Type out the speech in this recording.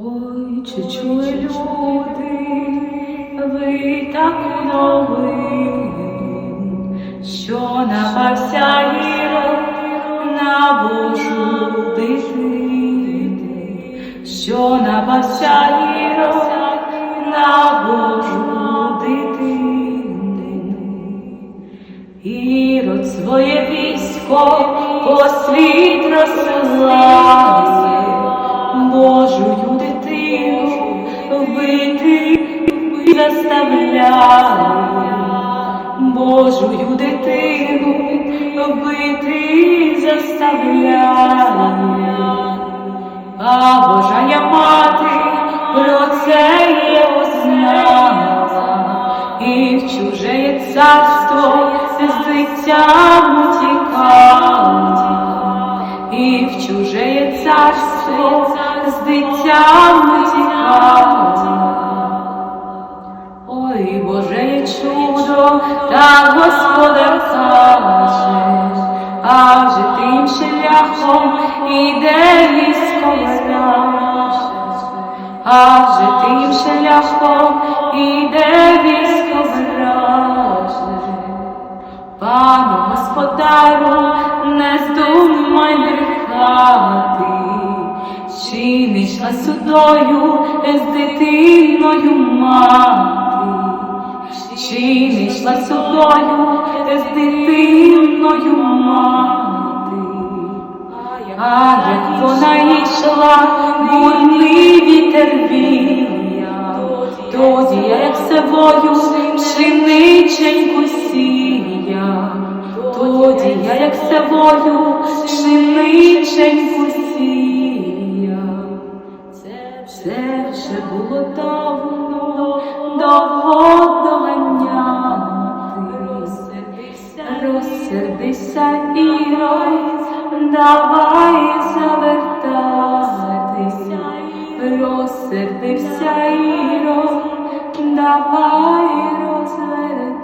Ой, чи чули люди, ви таку новину, що напався гірок на Божу дитину, що напався гірок на Божу дитину. Ірод своє військо по світ розсилає, Божую заставляє, Божую дитину вбити заставляє. А Божая мати про це є ознала, і в чуже царство з дитям утікала, і в чуже царство з дитям утікала. Господар каже, а вже тим шляхом іде військо наше, а вже тим шляхом іде військо наше. Пану господару, не здумай брехати, чи не йшла судою з дитиною мати, йшла судою з дитиною мати, а як вона йшла, бурний вітер віяв, тоді як собою пшениченьку сія, тоді я як собою пшениченьку сія. Це все було давно, довго Рой, давайся вертатися, розсердився Ірод, давай розвертатися.